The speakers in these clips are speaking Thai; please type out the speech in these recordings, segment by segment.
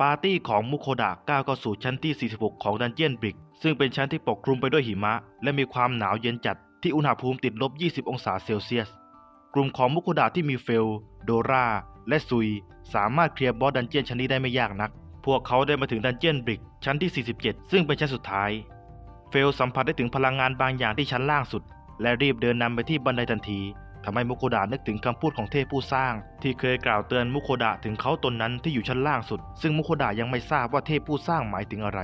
ปาร์ตี้ของมุโคดะก้าวเข้าสู่ชั้นที่ 46 ของดันเจียนบริก ซึ่งเป็นชั้นที่ปกคลุมไปด้วยหิมะ และมีความหนาวเย็นจัดที่อุณหภูมิติดลบ 20 องศาเซลเซียส กลุ่มของมุโคดะที่มีเฟล โดรา และซุย สามารถเคลียร์บอสดันเจียนชั้นนี้ได้ไม่ยากนัก พวกเขาได้มาถึงดันเจียนบริกชั้นที่ 47 ซึ่งเป็นชั้นสุดท้าย เฟลสัมผัสได้ถึงพลังงานบางอย่างที่ชั้นล่างสุด และรีบเดินนำไปที่บันไดทันที ทำให้มุโคดะนึกถึงคำพูดของเทพผู้สร้าง ที่เคยกล่าวเตือนมุโคดะถึงเขาตนนั้นที่อยู่ชั้นล่างสุด ซึ่งมุโคดะยังไม่ทราบว่าเทพผู้สร้างหมายถึงอะไร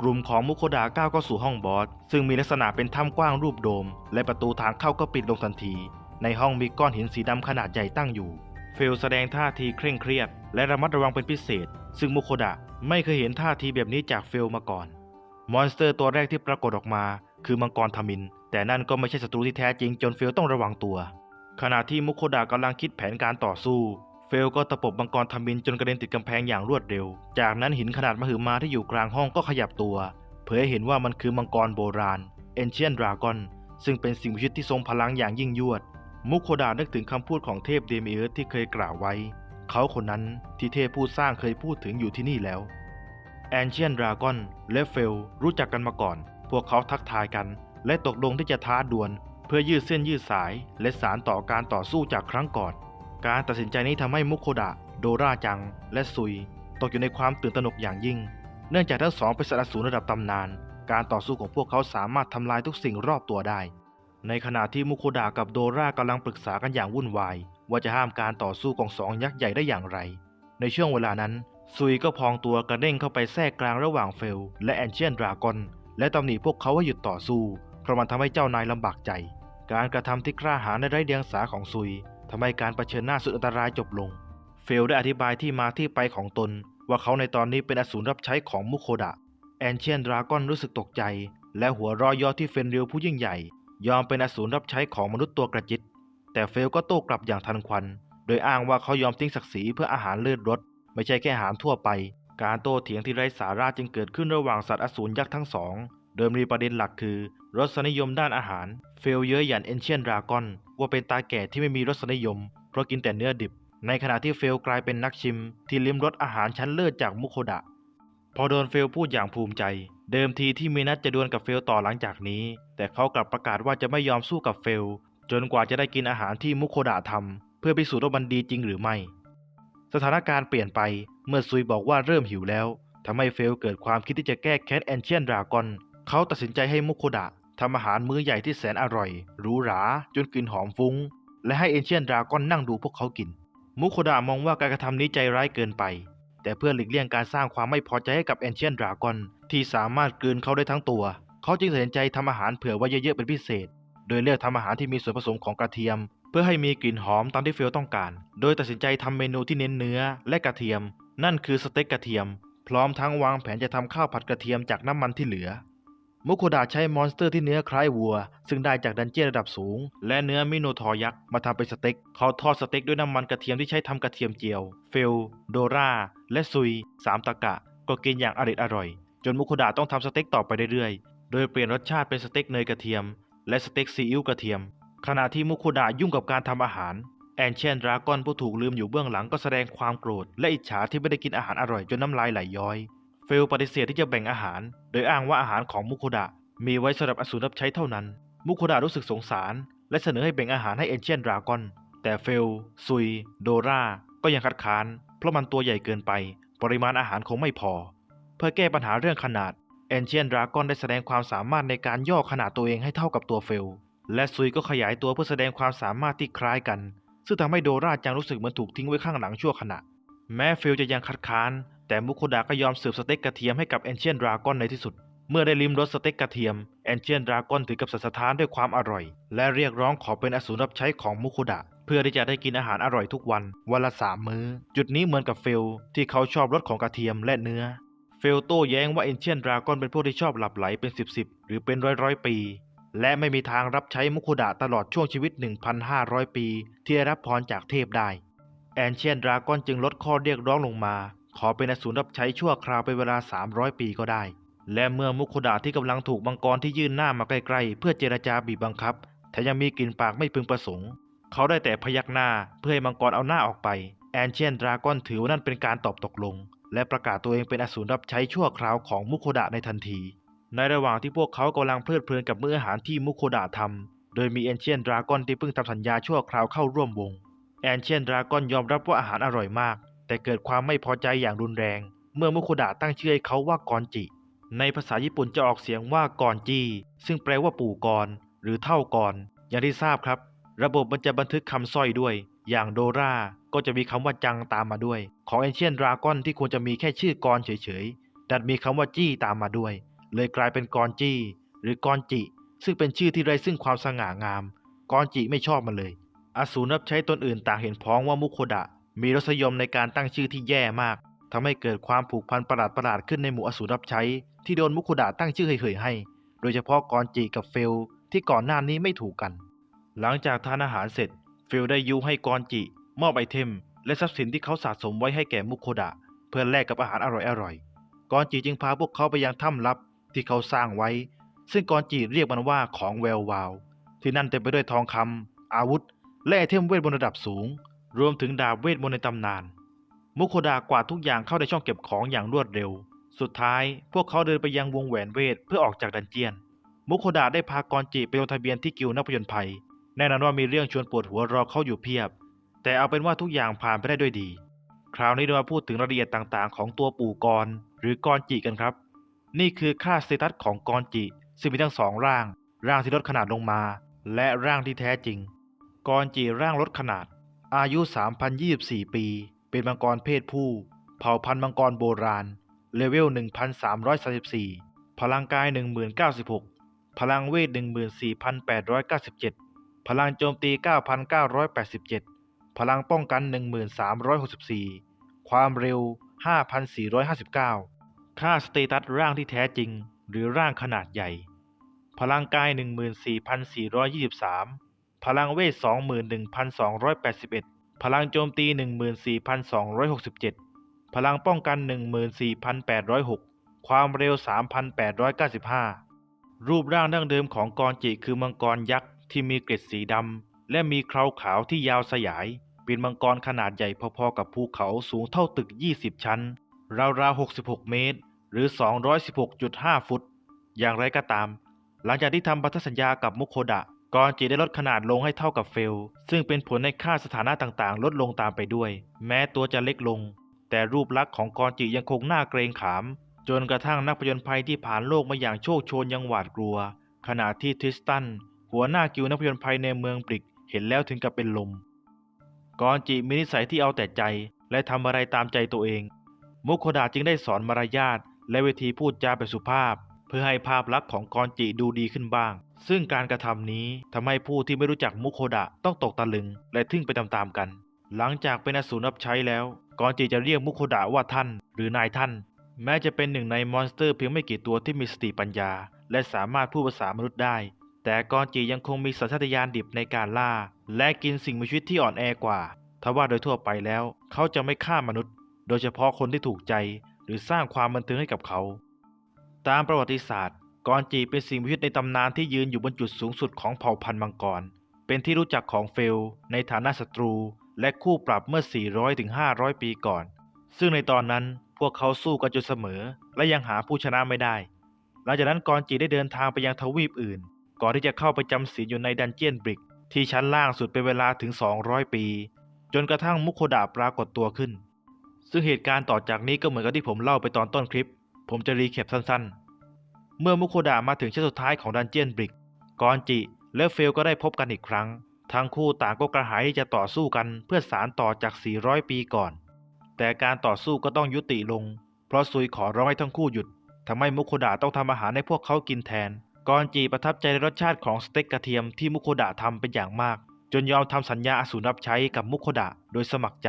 กลุ่มของมุโคดะก้าวเข้าสู่ห้องบอส ซึ่งมีลักษณะเป็นถ้ำกว้างรูปโดม และประตูทางเข้าก็ปิดลงทันที ในห้องมีก้อนหินสีดำขนาดใหญ่ตั้งอยู่ เฟลแสดงท่าทีเคร่งเครียด และระมัดระวังเป็นพิเศษ ซึ่งมุโคดะไม่เคยเห็นท่าทีแบบนี้จากเฟลมาก่อน มอนสเตอร์ตัวแรกที่ปรากฏออกมา คือมังกรทมิน แต่นั่นก็ไม่ใช่ศัตรูที่แท้จริงจนเฟลต้องระวังตัว ขณะที่มุโคดะกำลังคิดแผนการต่อสู้ เฟลก็ตะปบมังกรทมินจนกระเด็นติดกำแพงอย่างรวดเร็ว จากนั้นหินขนาดมหึมาที่อยู่กลางห้องก็ขยับตัว เผยให้เห็นว่ามันคือมังกรโบราณ Ancient Dragon ซึ่งเป็นสิ่งมีชีวิตที่ทรงพลังอย่างยิ่งยวด มุโคดะนึกถึงคำพูดของเทพเดมิเอิร์ธที่เคยกล่าวไว้ เขาคนนั้นที่เทพผู้สร้างเคยพูดถึงอยู่ที่นี่แล้ว Ancient Dragon และเฟลรู้จักกันมาก่อน พวกเขาทักทายกัน และตกลงที่จะท้าดวล เพื่อยืดเส้นยืดสาย และสารต่อการต่อสู้จากครั้งก่อน การตัดสินใจนี้ทำให้มุโคดะ โดราจัง และซุย ตกอยู่ในความตื่นตระหนกอย่างยิ่ง เนื่องจากทั้งสองเป็นสัตว์อสูรระดับตำนาน การต่อสู้ของพวกเขาสามารถทำลายทุกสิ่งรอบตัวได้ ในขณะที่มุโคดะกับโดรากำลังปรึกษากันอย่างวุ่นวาย ว่าจะห้ามการต่อสู้ของสองยักษ์ใหญ่ได้อย่างไร ในช่วงเวลานั้นซุยก็พองตัวกระเด้งเข้าไปแทรกกลางระหว่างเฟล และแอนเชียนดรากอนและตำหนิพวกเขาให้หยุดต่อสู้ เพราะมันทำให้เจ้านายลำบากใจ การกระทำที่กล้าหาญในไร้เดียงสาของซุยทำให้การเผชิญหน้าสุดอันตรายจบลง เฟลได้อธิบายที่มาที่ไปของตน ว่าเขาในตอนนี้เป็นอสูรรับใช้ของมุโคดะ แอนเชียนดราก้อนรู้สึกตกใจ และหัวรอยยอที่เฟนริลผู้ยิ่งใหญ่ ยอมเป็นอสูรรับใช้ของมนุษย์ตัวกระจิต แต่เฟลก็โต้กลับอย่างทันควัน โดยอ้างว่าเขายอมทิ้งศักดิ์ศรีเพื่ออาหารเลือดรสไม่ใช่แค่อาหารทั่วไป การโต้เถียงที่ไร้สาระจึงเกิดขึ้นระหว่างสัตว์อสูรยักษ์ทั้งสอง โดยมีประเด็นหลักคือ รสนิยมด้านอาหาร เฟลเยอะหยันเอนเชียนดราก้อนว่าเป็นตาแก่ที่ไม่มีรสนิยม เพราะกินแต่เนื้อดิบ ในขณะที่เฟลกลายเป็นนักชิม ที่ลิ้มรสอาหารชั้นเลิศจากมุโคดะ พอโดนเฟลพูดอย่างภูมิใจ เดิมทีที่มีนัดจะดวลกับเฟลต่อหลังจากนี้ แต่เขากลับประกาศว่าจะไม่ยอมสู้กับเฟล จนกว่าจะได้กินอาหารที่มุโคดะทำเพื่อพิสูจน์ว่ามันดีจริงหรือไม่ สถานการณ์เปลี่ยนไปเมื่อซุยบอกว่าเริ่มหิวแล้วทำให้เฟลเกิดความคิดที่จะแก้แค้นแอนเชียนดราก้อน เขาตัดสินใจให้มุโคดะทำอาหารมื้อใหญ่ที่แสนอร่อยหรูหราจนกลิ่นหอมฟุ้ง และให้เอนเชียนดราก้อนนั่งดูพวกเขากิน มุโคดะมองว่าการกระทำนี้ใจร้ายเกินไป แต่เพื่อหลีกเลี่ยงการสร้างความไม่พอใจให้กับแอนเชียนดราก้อนที่สามารถกลืนเขาได้ทั้งตัว เขาจึงตัดสินใจทำอาหารเผื่อไว้เยอะๆเป็นพิเศษ โดยเลือกทำอาหารที่มีส่วนผสมของกระเทียม เพื่อให้มีกลิ่นหอมตามที่เฟลต้องการ โดยตัดสินใจทำเมนูที่เน้นเนื้อและกระเทียม นั่นคือสเต็กกระเทียม พร้อมทั้งวางแผนจะทำข้าวผัดกระเทียมจากน้ำมันที่เหลือ มุโคดะใช้มอนสเตอร์ที่เนื้อคล้ายวัว ซึ่งได้จากดันเจี้ยนระดับสูง และเนื้อมิโนทอยักษ์มาทำเป็นสเต็ก เขาทอดสเต็กด้วยน้ำมันกระเทียมที่ใช้ทำกระเทียมเจียว เฟล โดรา และซุยสามตะกะ ก็กินอย่างอร่อยอร่อย จนมุโคดะต้องทำสเต็กต่อไปเรื่อยๆ โดยเปลี่ยนรสชาติเป็นสเต็กเนยกระเทียม และสเต็กซีอิ๊วกระเทียม ขณะที่มุโคดะยุ่งกับการทำอาหารแอนเชนดราก้อนผู้ถูกลืมอยู่เบื้องหลังก็แสดงความโกรธและอิจฉาที่ไม่ได้กินอาหารอร่อยจนน้ำลายไหลย้อย เฟลปฏิเสธที่จะแบ่งอาหาร โดยอ้างว่าอาหารของมุโคดะมีไว้สำหรับอสูรรับใช้เท่านั้น มุโคดะรู้สึกสงสาร และเสนอให้แบ่งอาหารให้เอนเชียนดราก้อน แต่เฟล ซุย โดราก็ยังคัดค้าน เพราะมันตัวใหญ่เกินไป ปริมาณอาหารคงไม่พอ เพื่อแก้ปัญหาเรื่องขนาดเอนเชียนดราก้อนได้แสดงความสามารถในการย่อขนาดตัวเองให้เท่ากับตัวเฟล และซุยก็ขยายตัวเพื่อแสดงความสามารถที่คล้ายกัน ซึ่งทำให้โดราจังรู้สึกเหมือนถูกทิ้งไว้ข้างหลังชั่วขณะ แม้เฟลจะยังคัดค้าน แต่มุโคดะก็ยอมเสิร์ฟสเต็กกระเทียมให้กับเอนเชียนดราก้อนในที่สุด เมื่อได้ลิ้มรสสเต็กกระเทียมแอนเชียนดราก้อนถึงกับสัสถานด้วยความอร่อย และเรียกร้องขอเป็นอสูรรับใช้ของมุโคดะเพื่อที่จะได้กินอาหารอร่อยทุกวัน วันละสามมื้อ จุดนี้เหมือนกับเฟล ที่เขาชอบรสของกระเทียมและเนื้อ เฟลโต้แย้งว่าเอนเชียนดราก้อนเป็นพวกที่ชอบหลับไหลเป็นสิบสิบหรือเป็นร้อยร้อยปี และไม่มีทางรับใช้มุโคดะตลอดช่วงชีวิต 1,500 ปี ที่ได้รับพรจากเทพได้แอนเชียนดราก้อนจึงลดข้อเรียกร้องลงมา ขอเป็นอสูรรับใช้ชั่วคราวเป็นเวลา 300 ปีก็ได้ และเมื่อมุโคดะที่กำลังถูกมังกรที่ยื่นหน้ามาใกล้ๆ เพื่อเจรจาบีบบังคับแถมยังมีกลิ่นปากไม่พึงประสงค์ เขาได้แต่พยักหน้าเพื่อให้มังกรเอาหน้าออกไป แอนเชียนดราก้อนถือว่านั่นเป็นการตอบตกลง และประกาศตัวเองเป็นอสูรรับใช้ชั่วคราวของมุโคดะในทันที ในระหว่างที่พวกเขากำลังเพลิดเพลินกับมื้ออาหารที่มุโคดะทำโดยมีแอนเชียนดราก้อนที่เพิ่งทำสัญญาชั่วคราวเข้าร่วมวงแอนเชียนดราก้อนยอมรับว่าอาหารอร่อยมาก แต่เกิดความไม่พอใจอย่างรุนแรง เมื่อมุโคดะตั้งชื่อให้เขาว่ากอนจิ ในภาษาญี่ปุ่นจะออกเสียงว่ากอนจี ซึ่งแปลว่าปู่กรหรือเท่ากรอย่างที่ทราบครับ ระบบมันจะบันทึกคำสร้อยด้วย อย่างโดราก็จะมีคำว่าจังตามมาด้วย ของเอนเชียนดราก้อนที่ควรจะมีแค่ชื่อกรเฉยๆ ดันมีคำว่าจี้ตามมาด้วย เลยกลายเป็นกรจี้ หรือกรจิ ซึ่งเป็นชื่อที่ไร้ซึ่งความสง่างามกรจิไม่ชอบมันเลย อสูรรับใช้ตนอื่นต่างเห็นพ้องว่ามุโคดะ มีรสยมในการตั้งชื่อที่แย่มากทำให้เกิดความผูกพันประหลาดๆขึ้นในหมู่อสูรรับใช้ ที่โดนมุโคดะตั้งชื่อเฉยๆให้ โดยเฉพาะกรจิกับเฟล ที่ก่อนหน้านี้ไม่ถูกกัน หลังจากทานอาหารเสร็จฟิลได้ยุให้กรจิ มอบไอเทม และทรัพย์สินที่เขาสะสมไว้ให้แก่มุโคดะ เพื่อแลกกับอาหารอร่อยๆกรจิจึงพาพวกเขาไปยังถ้ำลับที่เขาสร้างไว้ ซึ่งกรจิเรียกมันว่าของแวววาว ที่นั่นเต็มไปด้วยทองคำอาวุธ และไอเทมเวทมนต์ระดับสูง รวมถึงดาบเวทมนต์ในตำนาน มุโคดากวาดทุกอย่างเข้าในช่องเก็บของอย่างรวดเร็ว สุดท้ายพวกเขาเดินไปยังวงแหวนเวทเพื่อออกจากดันเจียน มุโคดาได้พากรจิไปลงทะเบียนที่กิลนักผจญภัย แน่นอนว่ามีเรื่องชวนปวดหัวรอเขาอยู่เพียบ แต่เอาเป็นว่าทุกอย่างผ่านไปได้ด้วยดี คราวนี้เรามาพูดถึงรายละเอียดต่างๆ ของตัวปู่กรหรือกรจิกันครับ นี่คือค่าสเตตัสของกรจิซึ่งมีทั้งสองร่าง ร่างที่ลดขนาดลงมา และร่างที่แท้จริงกรจิร่างลดขนาด อายุ 3,024 ปี เป็นมังกรเพศผู้ เผ่าพันธุ์มังกรโบราณ เลเวล 1,334 พลังกาย 1096 พลังเวท 14,897 พลังโจมตี 9,987 พลังป้องกัน 1364 ความเร็ว 5,459 ค่าสเตตัสร่างที่แท้จริง หรือร่างขนาดใหญ่ พลังกาย 14,423 พลังเวท 21,281 พลังโจมตี 14,267 พลังป้องกัน 14,806 ความเร็ว 3,895 รูปร่างดั้งเดิมของกรจิคือมังกรยักษ์ที่มีเกล็ดสีดำและมีเคราขาวที่ยาวสยาย เป็นมังกรขนาดใหญ่พอๆกับภูเขาสูงเท่าตึก 20 ชั้น ราวๆ 66 เมตร หรือ 216.5 ฟุต อย่างไรก็ตาม หลังจากที่ทำพันธสัญญากับมุโคดะ กรจิได้ลดขนาดลงให้เท่ากับเฟล ซึ่งเป็นผลในค่าสถานะต่างๆ ลดลงตามไปด้วย แม้ตัวจะเล็กลง แต่รูปลักษณ์ของกรจิยังคงน่าเกรงขาม จนกระทั่งนักผจญภัยที่ผ่านโลกมาอย่างโชคโชนยังหวาดกลัว ขณะที่ทริสตัน หัวหน้ากิวนักผจญภัยในเมืองบริกเห็นแล้วถึงกับเป็นลม กรจิมีนิสัยที่เอาแต่ใจ และทำอะไรตามใจตัวเอง มุโคดะจึงได้สอนมารยาทและวิธีพูดจาแบบสุภาพ เพื่อให้ภาพลักษณ์ของกรจิดูดีขึ้นบ้าง ซึ่งการกระทำนี้ทำให้ผู้ที่ไม่รู้จักมุโคดะต้องตกตะลึง และทึ่งไปตามๆกัน หลังจากเป็นอสูรรับใช้แล้วกรจิจะเรียกมุโคดะว่าท่าน หรือนายท่าน แม้จะเป็นหนึ่งในมอนสเตอร์เพียงไม่กี่ตัวที่มีสติปัญญา และสามารถพูดภาษามนุษย์ได้ แต่กรจิยังคงมีสัญชาตญาณดิบในการล่า และกินสิ่งมีชีวิตที่อ่อนแอกว่าทว่าโดยทั่วไปแล้ว เขาจะไม่ฆ่ามนุษย์ โดยเฉพาะคนที่ถูกใจ หรือสร้างความบันเทิงให้กับเขา ตามประวัติศาสตร์กรจีเป็นสิ่งมีชีวิตในตำนานที่ยืนอยู่บนจุดสูงสุดของเผ่าพันธุ์มังกร เป็นที่รู้จักของเฟล ในฐานะศัตรู และคู่ปรับเมื่อ 400-500 ปีก่อน ซึ่งในตอนนั้นพวกเขาสู้กันจนเสมอ และยังหาผู้ชนะไม่ได้ หลังจากนั้นกรจีได้เดินทางไปยังทวีปอื่น ก่อนที่จะเข้าไปจำศีลอยู่ในดันเจียนบริก ที่ชั้นล่างสุดเป็นเวลาถึง 200 ปี จนกระทั่งมุโคดะปรากฏตัวขึ้น ซึ่งเหตุการณ์ต่อจากนี้ก็เหมือนกับที่ผมเล่าไปตอนต้นคลิป ผมจะรีแคปสั้นๆ เมื่อมุโคดะมาถึงชั้นสุดท้ายของดันเจียนบริกกอนจิและเฟลก็ได้พบกันอีกครั้ง ทั้งคู่ต่างก็กระหายที่จะต่อสู้กันเพื่อสารต่อจาก 400 ปีก่อน แต่การต่อสู้ก็ต้องยุติลง เพราะซุยขอร้องให้ทั้งคู่หยุดทำให้มุโคดะต้องทำอาหารให้พวกเขากินแทนกอนจิประทับใจในรสชาติของสเต็กกระเทียมที่มุโคดะทำเป็นอย่างมาก จนยอมทำสัญญาอสูรรับใช้กับมุโคดะโดยสมัครใจ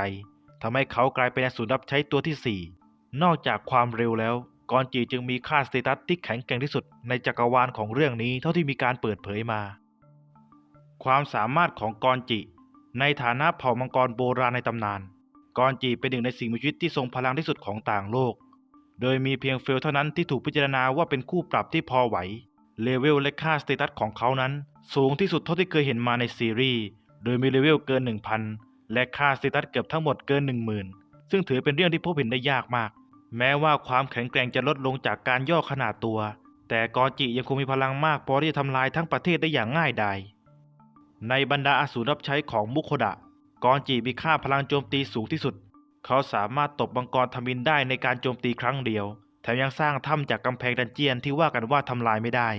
ทำให้เขากลายเป็นอสูรรับใช้ตัวที่ 4 นอกจากความเร็วแล้ว กอนจิจึงมีค่าสเตตัสที่แข็งแกร่งที่สุดในจักรวาลของเรื่องนี้เท่าที่มีการเปิดเผยมา ความสามารถของกอนจิ ในฐานะเผ่ามังกรโบราณในตำนาน กอนจิเป็นหนึ่งในสิ่งมีชีวิตที่ทรงพลังที่สุดของต่างโลก โดยมีเพียงเฟลเท่านั้นที่ถูกพิจารณาว่าเป็นคู่ปรับที่พอไหว เลเวลและค่าสเตตัสของเขานั้น สูงที่สุดเท่าที่เคยเห็นมาในซีรีส์ โดยมีเลเวลเกิน 1,000 และค่าสเตตัสเกือบทั้งหมดเกิน 10,000 ซึ่งถือเป็นเรื่องที่พบเห็นได้ยากมาก แม้ว่าความแข็งแกร่งจะลดลงจากการย่อขนาดตัว แต่กอจิยังคงมีพลังมากพอที่จะทำลายทั้งประเทศได้อย่างง่ายดาย ในบรรดาอสูรรับใช้ของมุโคดะ กอจิมีค่าพลังโจมตีสูงที่สุด เขาสามารถตบมังกรทมินได้ในการโจมตีครั้งเดียว แถมยังสร้างถ้ำจากกำแพงดันเจียนที่ว่ากันว่าทำลายไม่ได้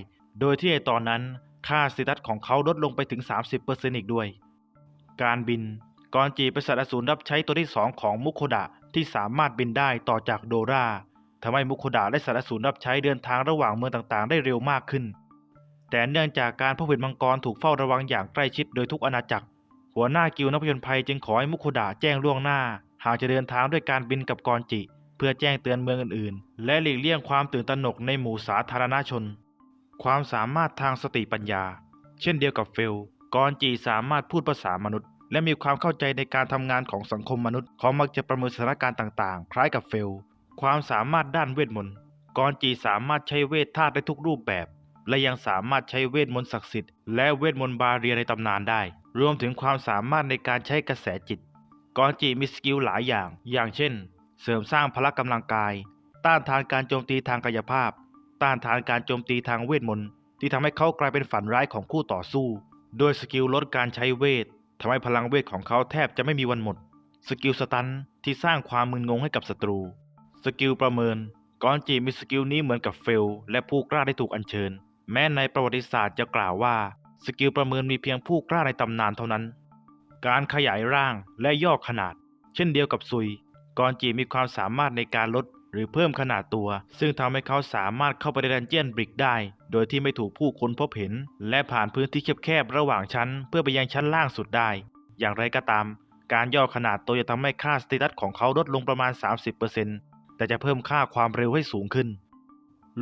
โดยที่ในตอนนั้นค่าสเตตัสของเขาลดลงไปถึง 30%อีกด้วย การบิน กอนจีเป็นสัตว์อสูรรับใช้ตัวที่สองของมุโคดะ ที่สามารถบินได้ต่อจากโดราทำให้มุโคดะและสัตว์อสูรรับใช้เดินทางระหว่างเมืองต่างๆ ได้เร็วมากขึ้น แต่เนื่องจากการพบเห็นมังกรถูกเฝ้าระวังอย่างใกล้ชิดโดยทุกอาณาจักร หัวหน้ากิลนักผจญภัยจึงขอให้มุโคดะแจ้งล่วงหน้า หากจะเดินทางด้วยการบินกับกอนจิ เพื่อแจ้งเตือนเมืองอื่นๆ และหลีกเลี่ยงความตื่นตระหนกในหมู่สาธารณชน ความสามารถทางสติปัญญา เช่นเดียวกับเฟลกอนจีสามารถพูดภาษามนุษย์ และมีความเข้าใจในการทำงานของสังคมมนุษย์เขามักจะประเมินสถานการณ์ต่างๆ คล้ายกับเฟล ความสามารถด้านเวทมนต์กอนจีสามารถใช้เวทธาตุได้ทุกรูปแบบ และยังสามารถใช้เวทมนต์ศักดิ์สิทธิ์และเวทมนต์บาเรียในตำนานได้ รวมถึงความสามารถในการใช้กระแสจิต กอนจีมีสกิลหลายอย่าง อย่างเช่น เสริมสร้างพละกำลังกาย ต้านทานการโจมตีทางกายภาพ ต้านทานการโจมตีทางเวทมนต์ที่ทำให้เขากลายเป็นฝันร้ายของคู่ต่อสู้ โดยสกิลลดการใช้เวท ทำให้พลังเวทของเขาแทบจะไม่มีวันหมด สกิลสตันที่สร้างความมึนงงให้กับศัตรู สกิลประเมินกอนจีมีสกิลนี้เหมือนกับเฟล และผู้กล้าได้ถูกอัญเชิญ แม้ในประวัติศาสตร์จะกล่าวว่า สกิลประเมินมีเพียงผู้กล้าในตำนานเท่านั้น การขยายร่างและย่อขนาด เช่นเดียวกับซุยกอนจีมีความสามารถในการลด หรือเพิ่มขนาดตัว ซึ่งทำให้เขาสามารถเข้าไปในดันเจียนบริกได้ โดยที่ไม่ถูกผู้คนพบเห็น และผ่านพื้นที่แคบๆระหว่างชั้น เพื่อไปยังชั้นล่างสุดได้ อย่างไรก็ตาม การย่อขนาดตัวจะทำให้ค่าสเตตัสของเขาลดลงประมาณ 30%แต่จะเพิ่มค่าความเร็วให้สูงขึ้น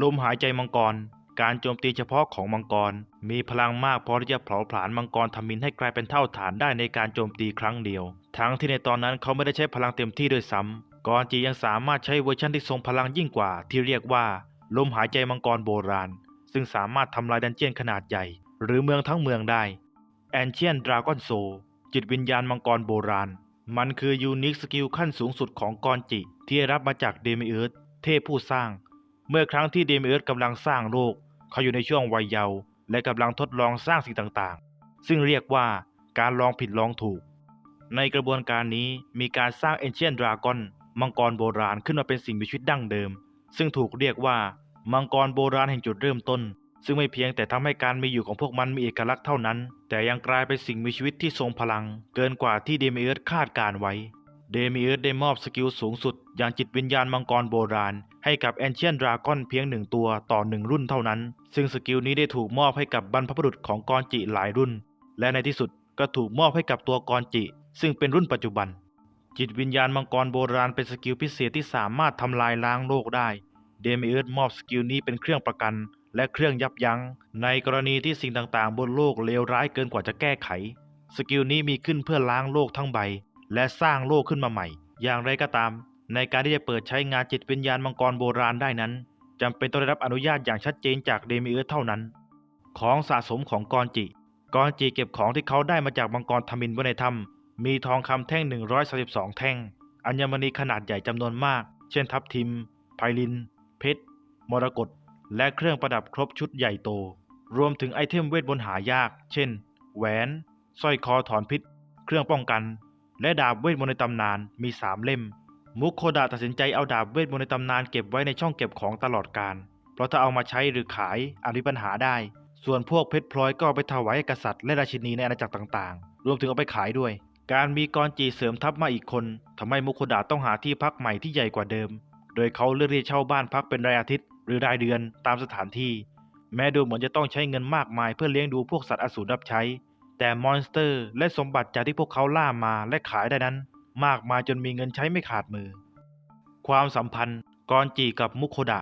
ลมหายใจมังกร การโจมตีเฉพาะของมังกร มีพลังมากพอที่จะเผาผลาญมังกรทำมินให้กลายเป็นเท่าฐานได้ในการโจมตีครั้งเดียว ทั้งที่ในตอนนั้นเขาไม่ได้ใช้พลังเต็มที่ด้วยซ้ำ กอนจียังสามารถใช้เวอร์ชันที่ทรงพลังยิ่งกว่า ที่เรียกว่าลมหายใจมังกรโบราณ ซึ่งสามารถทำลายดันเจียนขนาดใหญ่ หรือเมืองทั้งเมืองได้แอนเชียนดราก้อนโซจิตวิญญาณมังกรโบราณ มันคือยูนิคสกิลขั้นสูงสุดของกอนจิที่รับมาจากเดมิเอิร์ธเทพผู้สร้าง เมื่อครั้งที่เดมิเอิร์ธกำลังสร้างโลก เขาอยู่ในช่วงวัยเยาว์และกำลังทดลองสร้างสิ่งต่างๆ ซึ่งเรียกว่าการลองผิดลองถูก ในกระบวนการนี้มีการสร้างเอนเชียนดราก้อน มังกรโบราณขึ้นมาเป็นสิ่งมีชีวิตดั้งเดิม ซึ่งถูกเรียกว่ามังกรโบราณแห่งจุดเริ่มต้น ซึ่งไม่เพียงแต่ทำให้การมีอยู่ของพวกมันมีเอกลักษณ์เท่านั้น แต่ยังกลายเป็นสิ่งมีชีวิตที่ทรงพลัง เกินกว่าที่เดมิเอิร์ธคาดการไว้ เดมิเอิร์ธได้มอบสกิลสูงสุด อย่างจิตวิญญาณมังกรโบราณ ให้กับแอนเชียนดราก้อนเพียงหนึ่งตัวต่อหนึ่งรุ่นเท่านั้น ซึ่งสกิลนี้ได้ถูกมอบให้กับบรรพบุรุษของกอนจิหลายรุ่น และในที่สุดก็ถูกมอบให้กับตัวกอนจิ ซึ่งเป็นรุ่นปัจจุบัน จิตวิญญาณมังกรโบราณเป็นสกิลพิเศษที่สามารถทำลายล้างโลกได้ เดมิเอิร์ธมอบสกิลนี้เป็นเครื่องประกัน และเครื่องยับยัง้ง ในกรณีที่สิ่งต่างๆ บนโลกเลวร้ายเกินกว่าจะแก้ไข สกิลนี้มีขึ้นเพื่อล้างโลกทั้งใบ และสร้างโลกขึ้นมาใหม่ อย่างไรก็ตาม ในการที่จะเปิดใช้งานจิตวิญญาณมังกรโบราณได้นั้นจำเป็นต้องได้รับอนุญาตอย่างชัดเจนจากเดมิเอิร์ธเท่านั้น ของสะสมของกอนจิกอนจิเก็บของที่เขาได้มาจากมังกรทมินไว้ในถ้ำ มีทองคำแท่ง 132 แท่ง อัญมณีขนาดใหญ่จำนวนมาก เช่นทับทิม ไพลิน เพชร มรกต และเครื่องประดับครบชุดใหญ่โต รวมถึงไอเทมเวทบนหายาก เช่น แหวน สร้อยคอถอนพิษ เครื่องป้องกัน และดาบเวทมนต์ในตำนานมีสามเล่ม มุกโคดะตัดสินใจเอาดาบเวทมนต์ในตำนานเก็บไว้ในช่องเก็บของตลอดกาลเพราะถ้าเอามาใช้หรือขายอาจมีปัญหาได้ ส่วนพวกเพชรพลอยก็เอาไปถวายกษัตริย์และราชินีในอาณาจักรต่างๆ รวมถึงเอาไปขายด้วย การมีกรจีเสริมทัพมาอีกคนทำให้มุกโคดะต้องหาที่พักใหม่ที่ใหญ่กว่าเดิม โดยเขาเลือกที่เช่าบ้านพักเป็นรายอาทิตย์หรือรายเดือนตามสถานที่ แม้ดูเหมือนจะต้องใช้เงินมากมายเพื่อเลี้ยงดูพวกสัตว์อสูรรับใช้ แต่มอนสเตอร์และสมบัติจากที่พวกเขาล่ามาและขายได้นั้น มากมายจนมีเงินใช้ไม่ขาดมือ ความสัมพันธ์กอนจีกับมุโคดะ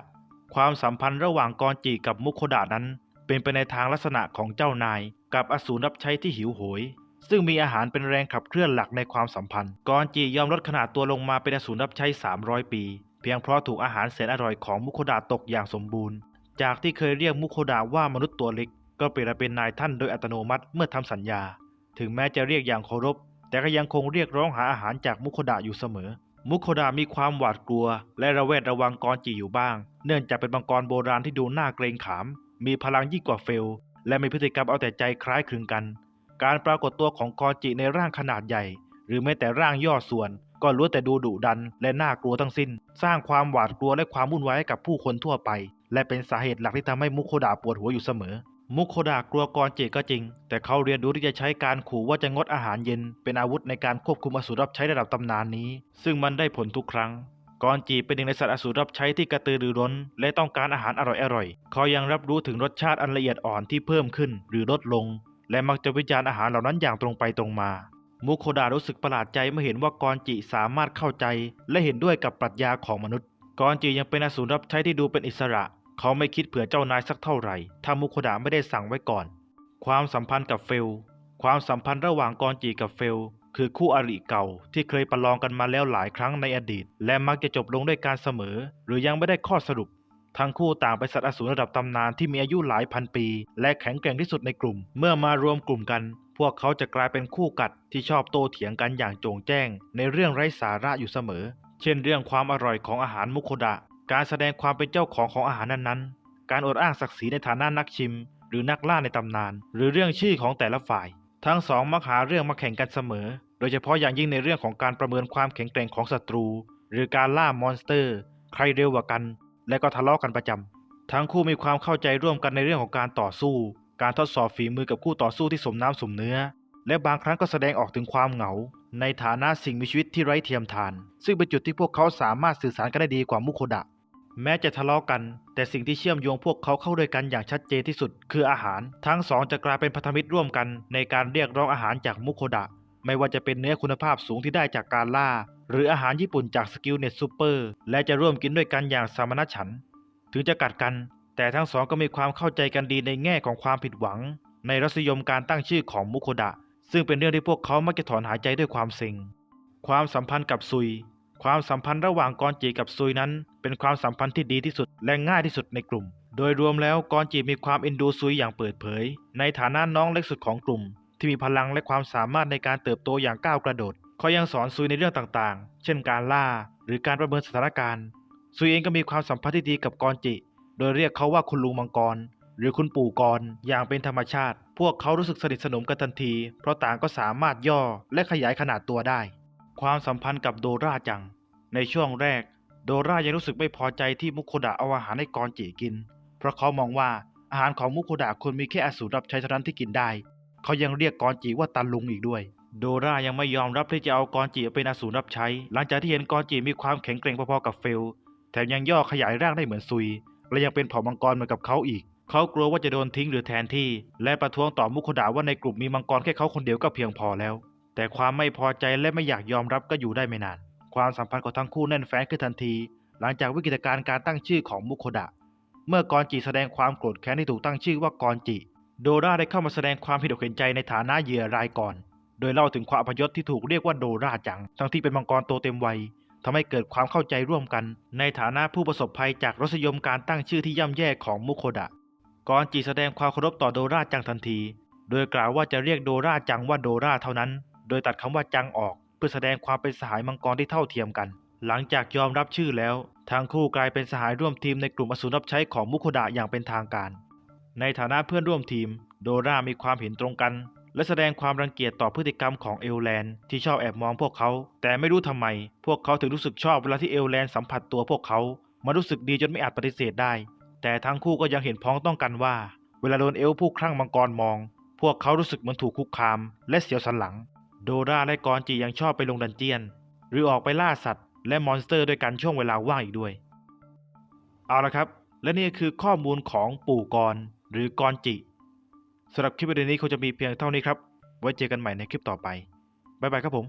ความสัมพันธ์ระหว่างกอนจีกับมุโคดะนั้น เป็นไปในทางลักษณะของเจ้านายกับอสูรรับใช้ที่หิวโหย ซึ่งมีอาหารเป็นแรงขับเคลื่อนหลักในความสัมพันธ์ กอนจียอมลดขนาดตัวลงมาเป็นอสูรรับใช้ 300 ปี เพียงเพราะถูกอาหารแสนอร่อยของมุโคดะตกอย่างสมบูรณ์ จากที่เคยเรียกมุโคดะว่ามนุษย์ตัวเล็ก ก็เปลี่ยนเป็นนายท่านโดยอัตโนมัติเมื่อทำสัญญา ถึงแม้จะเรียกอย่างเคารพ แต่ก็ยังคงเรียกร้องหาอาหารจากมุโคดะอยู่เสมอ มุโคดะมีความหวาดกลัว และระแวดระวังกอรจิอยู่บ้าง เนื่องจากเป็นมังกรโบราณที่ดูน่าเกรงขาม มีพลังยิ่งกว่าเฟล และมีพฤติกรรมเอาแต่ใจคล้ายคลึงกัน การปรากฏตัวของกรจิในร่างขนาดใหญ่ หรือแม้แต่ร่างย่อส่วน ก็ล้วนแต่ดูดุดันและน่ากลัวทั้งสิ้น สร้างความหวาดกลัวและความวุ่นวายให้กับผู้คนทั่วไป และเป็นสาเหตุหลักที่ทำให้มุโคดะปวดหัวอยู่เสมอ มุโคดะกลัวกรจิก็จริง แต่เขาเรียนรู้ที่จะใช้การขู่ว่าจะงดอาหารเย็น เป็นอาวุธในการควบคุมอสูรรับใช้ระดับตำนานนี้ ซึ่งมันได้ผลทุกครั้งกรจีเป็นหนึ่งในสัตว์อสูรรับใช้ที่กระตือรือร้น และต้องการอาหารอร่อยๆ เขายังรับรู้ถึงรสชาติอันละเอียดอ่อนที่เพิ่มขึ้นหรือลดลง และมักจะวิจารณ์อาหารเหล่านั้นอย่างตรงไปตรงมา มุโคดารู้สึกประหลาดใจเมื่อเห็นว่ากรจิสามารถเข้าใจ และเห็นด้วยกับปรัชญาของมนุษย์ กรจิยังเป็นอสูรรับใช้ที่ดูเป็นอิสระ เขาไม่คิดเผื่อเจ้านายสักเท่าไหร่ถ้ามุโคดาไม่ได้สั่งไว้ก่อน ความสัมพันธ์กับเฟล ความสัมพันธ์ระหว่างกรจีกับเฟล คือคู่อริเก่าที่เคยประลองกันมาแล้วหลายครั้งในอดีต และมักจะจบลงด้วยการเสมอ หรือยังไม่ได้ข้อสรุป ทั้งคู่ต่างเป็นสัตว์อสูรระดับตำนานที่มีอายุหลายพันปี และแข็งแกร่งที่สุดในกลุ่ม เมื่อมารวมกลุ่มกัน พวกเขาจะกลายเป็นคู่กัดที่ชอบโต้เถียงกันอย่างโจงแจ้ง ในเรื่องไร้สาระอยู่เสมอ เช่นเรื่องความอร่อยของอาหารมุโคดะ การแสดงความเป็นเจ้าของของอาหารนั้นๆ การอดอ้างศักดิ์ศรีในฐานะนักชิม หรือนักล่าในตำนาน หรือเรื่องชื่อของแต่ละฝ่าย ทั้งสองมักหาเรื่องมาแข่งกันเสมอ โดยเฉพาะอย่างยิ่งในเรื่องของการประเมินความแข็งแกร่งของศัตรู หรือการล่ามอนสเตอร์ ใครเร็วกว่ากัน และก็ทะเลาะกันประจำทั้งคู่มีความเข้าใจร่วมกันในเรื่องของการต่อสู้ การทดสอบฝีมือกับคู่ต่อสู้ที่สมน้ำสมเนื้อ และบางครั้งก็แสดงออกถึงความเหงา ในฐานะสิ่งมีชีวิตที่ไร้เทียมทาน ซึ่งเป็นจุดที่พวกเขาสามารถสื่อสารกันได้ดีกว่ามุโคดะ แม้จะทะเลาะกัน แต่สิ่งที่เชื่อมโยงพวกเขาเข้าด้วยกันอย่างชัดเจนที่สุด คืออาหาร ทั้งสองจะกลายเป็นพันธมิตรร่วมกันในการเรียกร้องอาหารจากมุโคดะ ไม่ว่าจะเป็นเนื้อคุณภาพสูงที่ได้จากการล่า หรืออาหารญี่ปุ่นจากสกิลเน็ตซูเปอร์และจะร่วมกินด้วยกันอย่างสามณฉันท์ถึงจะกัดกัน แต่ทั้งสองก็มีความเข้าใจกันดีในแง่ของความผิดหวัง ในรสนิยมการตั้งชื่อของมุโคดะ ซึ่งเป็นเรื่องที่พวกเขามักจะถอนหายใจด้วยความเซ็งความสัมพันธ์กับซุย ความสัมพันธ์ระหว่างกอนจีกับซุยนั้น เป็นความสัมพันธ์ที่ดีที่สุดและง่ายที่สุดในกลุ่ม โดยรวมแล้วกอนจีมีความเอ็นดูซุยอย่างเปิดเผย ในฐานะน้องเล็กสุดของกลุ่ม ที่มีพลังและความสามารถในการเติบโตอย่างก้าวกระโดด เขายังสอนซุยในเรื่องต่างๆ เช่นการล่าหรือการประเมินสถานการณ์ซุยเองก็มีความสัมพันธ์ที่ดีกับกอนจิ โดยเรียกเขาว่าคุณลุงมังกร หรือคุณปู่กรอย่างเป็นธรรมชาติ พวกเขารู้สึกสนิทสนมกันทันที เพราะต่างก็สามารถย่อและขยายขนาดตัวได้ ความสัมพันธ์กับโดราจัง ในช่วงแรก โดรายังรู้สึกไม่พอใจที่มุโคดะเอาอาหารให้กอรจิกิน เพราะเขามองว่าอาหารของมุโคดะควรมีแค่อสูรรับใช้เท่านั้นที่กินได้ เขายังเรียกกรจิว่าตาลุงอีกด้วย โดรายังไม่ยอมรับที่จะเอากรจิเป็นอสูรรับใช้ หลังจากที่เห็นกรจิมีความแข็งแกร่งพอๆกับเฟล แถมยังย่อขยายร่างได้เหมือนซุย และยังเป็นเผ่ามังกรเหมือนกับเขาอีก เขากลัวว่าจะโดนทิ้งหรือแทนที่ และประท้วงต่อมุโคดะว่าในกลุ่มมีมังกรแค่เขาคนเดียวก็เพียงพอแล้ว แต่ความไม่พอใจและไม่อยากยอมรับก็อยู่ได้ไม่นาน ความสัมพันธ์ของทั้งคู่แน่นแฟ้นขึ้นทันที หลังจากวิกฤตการณ์การตั้งชื่อของมุโคดะ เมื่อกรจิแสดงความโกรธแค้นที่ถูกตั้งชื่อว่ากรจิ โดราได้เข้ามาแสดงความเห็นอกเห็นใจในฐานะเหยื่อรายก่อน โดยเล่าถึงความอพยศที่ถูกเรียกว่าโดราจัง ทั้งที่เป็นมังกรโตเต็มวัยทำให้เกิดความเข้าใจร่วมกัน ในฐานะผู้ประสบภัยจากรสยมการตั้งชื่อที่ย่ำแย่ของมุโคดะกอนจีแสดงความเคารพต่อโดราจังทันที โดยกล่าวว่าจะเรียกโดราจังว่าโดราเท่านั้น โดยตัดคำว่าจังออก เพื่อแสดงความเป็นสหายมังกรที่เท่าเทียมกัน หลังจากยอมรับชื่อแล้วทั้งคู่กลายเป็นสหายร่วมทีมในกลุ่มอสูรรับใช้ของมุโคดะอย่างเป็นทางการ ในฐานะเพื่อนร่วมทีม โดรามีความเห็นตรงกัน และแสดงความรังเกียจต่อพฤติกรรมของเอลแลนที่ชอบแอบมองพวกเขา แต่ไม่รู้ทำไม พวกเขาถึงรู้สึกชอบเวลาที่เอลแลนสัมผัสตัวพวกเขามันรู้สึกดีจนไม่อาจปฏิเสธได้ แต่ทั้งคู่ก็ยังเห็นพ้องต้องกันว่า เวลาโดนเอลผู้คลั่งมังกรมอง พวกเขารู้สึกเหมือนถูกคุกคาม และเสียวสันหลัง โดราและกอนจียังชอบไปลงดันเจียน หรือออกไปล่าสัตว์ และมอนสเตอร์ด้วยกันช่วงเวลาว่างอีกด้วย เอาละครับ และนี่คือข้อมูลของปู่กร หรือกรจิสำหรับคลิปวิดีโอนี้คงจะมีเพียงเท่านี้ครับ ไว้เจอกันใหม่ในคลิปต่อไป บ๊ายบายครับผม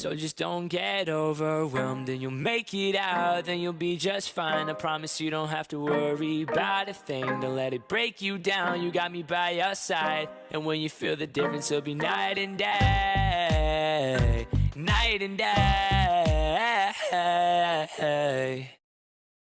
So just don't get overwhelmed and you'll make it out, then you'll be just fine. I promise you don't have to worry about a thing. Don't let it break you down, you got me by your side. And when you feel the difference, it'll be night and day. Night and day.